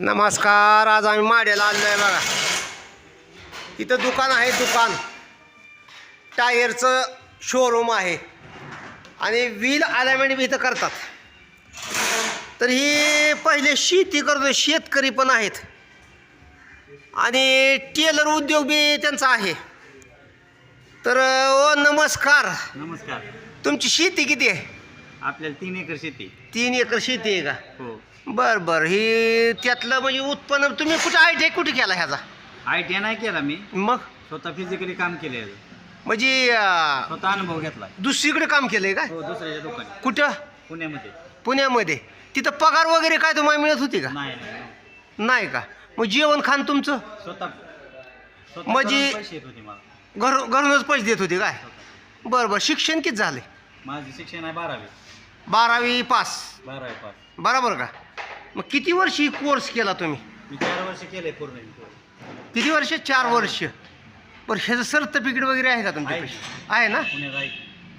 नमस्कार आज आम्ही माड्याला आलो आहे बघा. इथं दुकान आहे दुकान. टायरचं शोरूम आहे. आणि व्हील अलाइनमेंट बी इथं करतात. तर ही पहिले शेती करतो शेतकरी पण आहेत. आणि टेलर उद्योग बी त्यांचा आहे. तर ओ नमस्कार. नमस्कार. तुमची शेती किती आहे? आपल्याला तीन एकर शेती. तीन एकर शेती आहे का? हो. बर बर. ही त्यातलं म्हणजे उत्पन्न तुम्ही कुठं आय टी कुठे केला ह्याचा? आय टी नाही केला मी. मग? स्वतः फिजिकली काम केले म्हणजे अं, स्वतः अनुभव घेतला. दुसरीकडे काम केलंय का हो दुसऱ्याच्या दुकानी कुठं? पुण्यामध्ये. पुण्यामध्ये. तिथं पगार वगैरे काय तुम्हाला मिळत होती का? नाही नाही नाही. का? मग जेवण खाण तुमचं? स्वतः स्वतः म्हणजे- करून पैसे येत होते मला. घर घरूनच पैसे देत होते काय? बरं बरं. शिक्षण किती झाले माझे शिक्षण आहे बारावी. बारावी पास. बारावी पास. बरोबर का? मग किती वर्ष कोर्स केला तुम्ही? मी चार वर्ष केले पूर्ण किती वर्ष? चार वर्ष. बरं ह्याचं सर्टिफिकेट वगैरे आहे का तुमच्याकडे आहे. ना? पुण्यात आहे.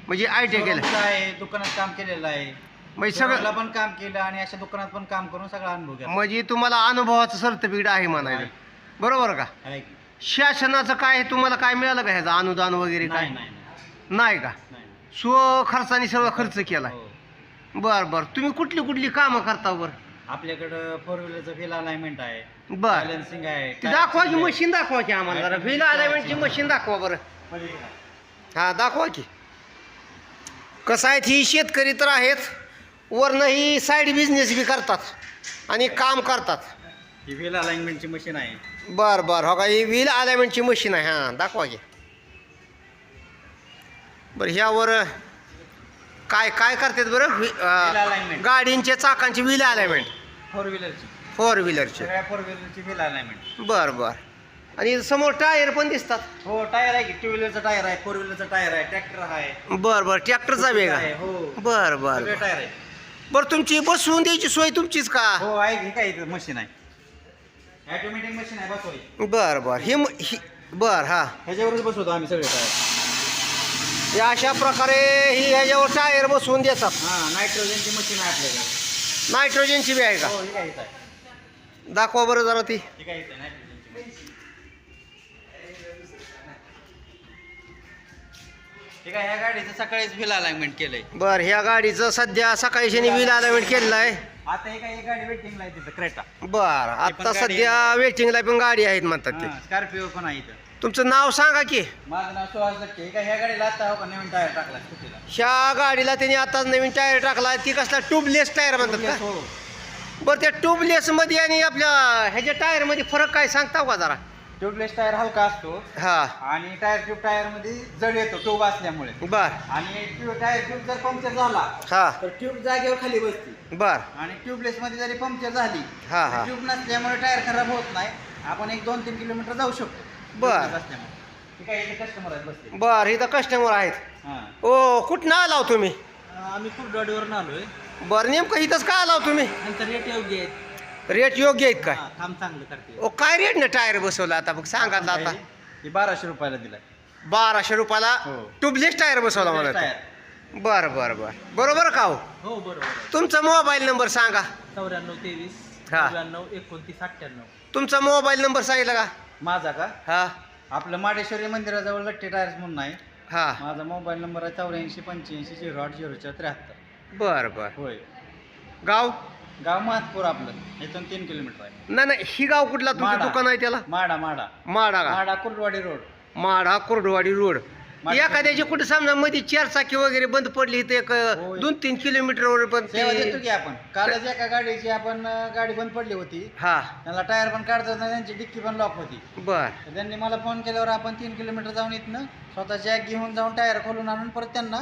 म्हणजे आय टी केलं. आहे दुकानात काम केलेलं आहे. म्हणजे सगळ्याला सगळं पण काम केलं आणि अशा दुकानात पण काम करून सगळा अनुभव घेतला. म्हणजे तुम्हाला अनुभवाचं सर्टिफिकेट आहे म्हणायचं. आहे. बरोबर का? आहे की? शासनाचं काय तुम्हाला काय मिळालं का ह्याचं अनुदान वगैरे काय? नाही नाही नाही. नाही का? नाही स्व खर्चाने सगळं खर्च केला. हो. बर बर. तुम्ही कुठली कुठली कामं करता बर? आपल्याकडं फोर व्हीलरचं व्हील अलाइनमेंट आहे बर. बॅलन्सिंग आहे ती दाखवा की मशीन दाखवा की आम्हाला जरा. व्हील अलाइनमेंटची मशीन दाखवा. बरं. हा दाखवा की. कसं आहेत ही शेतकरी तर आहेत वरनं ही साईड बिझनेस बी करतात आणि काम करतात. ही व्हील अलाइनमेंटची मशीन आहे. बर बर. हो का ही व्हील अलाइनमेंटची मशीन आहे. हां दाखवा की. बरं ह्यावर काय काय करतात बरं? Wheel alignment. गाडींच्या चाकांची व्हील अलाइनमेंट फोर व्हीलरची फोर व्हीलरची सगळ्या फोर व्हीलरची व्हील अलाइनमेंट बर बर. आणि समोर टायर पण दिसतात. हो टायर आहे की टू व्हीलरचा टायर आहे फोर व्हीलरचा टायर आहे ट्रॅक्टर आहे. बर बर. ट्रॅक्टरचा वेग आहे. हो. बर बर सगळे टायर आहे. बरं तुमची बसवून द्यायची सोय तुमचीच का? हो आहे की काय इथं? मशीन आहे. ऑटोमॅटिक मशीन आहे बसवाई बर बर. ही म- ही बर हा. ह्याच्यावरच बसवतो आम्ही सगळे टायर. या अशा प्रकारे ही ह्याच्यावर टायर बसवून देतात. हां नायट्रोजनची मशीन आहे आपल्याकडे. नायट्रोजनची बी आहे का? हो दाखवा बरं जरा ती. ह्या गाडीचं सकाळीच व्हील अलाइनमेंट केलंय. बर ह्या गाडीचं सध्या सकाळी शनी व्हील अलाइनमेंट केलेलं आहे. आता हे काय एक गाडी वेटिंगला आहे तिथं क्रेटा. बर आता सध्या वेटिंगला पण गाडी आहेत म्हणतात ते. स्कॉर्पिओ पण आहे इथं. तुमचं नाव सांगा की. माझं नाव सुहास ह्या गाडीला आता हो का नवीन टायर टाकला स्कूटीला? ह्या गाडीला त्यांनी आता नवीन टायर टाकला ती कसला ट्यूबलेस टायर म्हणतात का? हो. बरं त्या ट्यूबलेस मध्ये आणि आपल्या ह्याच्या टायरमध्ये फरक काय सांगता का जरा? ट्यूबलेस टायर हलका असतो. हा. आणि टायर ट्यूब टायरमध्ये जड येतो ट्यूब असल्यामुळे. बर. आणि ट्यूब टायर ट्यूब जर पंक्चर झाला हा. तर ट्यूब जागेवर खाली बसते. बर. आणि ट्यूबलेस मध्ये जरी पंक्चर झाली हा, हा. ट्यूब नसल्यामुळे टायर खराब होत नाही. आपण एक दोन तीन किलोमीटर जाऊ शकतो. बर. कस्टमर आहेत बसले बर इथं कस्टमर आहेत. हां. ओ कुठं आलाव तुम्ही? आम्ही आलोय. बरं नेमकं इथंच का आलाव तुम्ही? नंतर रेट योग्य आहेत. रेट योग्य आहेत काय? हां, काम चांगलं करते. ओ काय रेट ना टायर बसवलं आता? मग सांगा आता हे बाराशे रुपयाला दिलाय. बाराशे रुपयाला हो. ट्यूबलेस टायर बसवला मला टायर बरं बरं बरं. बरोबर का हो? हो बरोबर. तुमचा मोबाईल नंबर सांगा. चौऱ्याण्णव तेवीस हा. एकोणतीस अठ्ठ्याण्णव. तुमचा मोबाईल नंबर सांगितला का? माझा का? हा. आपलं माडेश्वरी मंदिराजवळ गट्टे टायर्स म्हणून आहे. हा. माझा मोबाईल नंबर आहे चौऱ्याऐंशी पंच्याऐंशी झिरो आठ झिरो चार त्र्याहत्तर. बरं बरं. होय. गाव? गाव महातपूर आपलं. इथून तीन किलोमीटर आहे. नाही नाही ही गाव कुठला? तुमचं माडा. दुकान आहे त्याला? माडा माडा. माडा का? माडा कुर्डवाडी रोड. माडा कुर्डवाडी रोड. एखाद्याची कुठे समजा मध्ये चार चाकी वगैरे बंद पडली तर एक होय. दोन तीन किलोमीटरवर पण सेवा देतो की आपण. कालच एका गाडीची आपण अं, गाडी बंद पडली होती. हा. त्यांना टायर पण काढता येत नाही त्यांची डिक्की पण लॉक होती. बर. तर त्यांनी मला फोन केल्यावर आपण तीन किलोमीटर जाऊन इथनं स्वतः जॅक घेऊन जाऊन टायर खोलून आणून परत त्यांना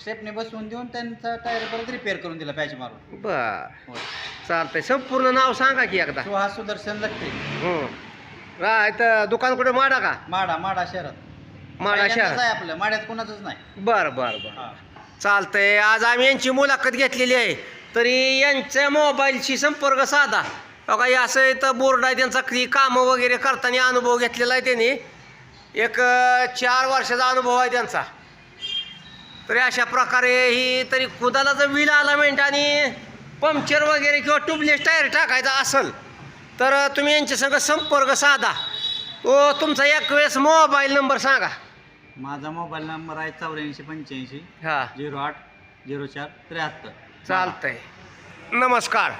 स्टेपने बसवून देऊन त्यांचा टायर परत रिपेअर करून दिला पॅच मारून. बर. होय. चालतंय. संपूर्ण नाव सांगा की एकदा. सुहास सुदर्शन लट्टे हो. रा इथं दुकान कुठे? माडा का? माडा माडा शहरात. माडा पहिल्यांदाच शहर आहे आपलं. माड्यात कोणाचंच नाही. बर बर बर. हा. चालतंय. आज आम्ही यांची मुलाखत घेतलेली आहे. तरी यांच्या मोबाईलशी संपर्क साधा. बघा हे असं इथं बोर्ड आहे त्यांचा की कामं वगैरे करताना अनुभव घेतलेला आहे त्यांनी. एक अं, चार वर्षाचा अनुभव आहे त्यांचा. तरी अशा प्रकारे ही तरी कुदाला जर व्हील अलामेंट आणि पंक्चर वगैरे किंवा ट्यूबलेस टायर टाकायचा असेल तर तुम्ही यांच्या संग संपर्क साधा. तो तुमचा एक वेळेस मोबाईल नंबर सांगा. माझा मोबाईल नंबर आहे चौऱ्याऐंशी पंच्याऐंशी हा. झिरो आठ झिरो चार त्र्याहत्तर. चालतंय. नमस्कार.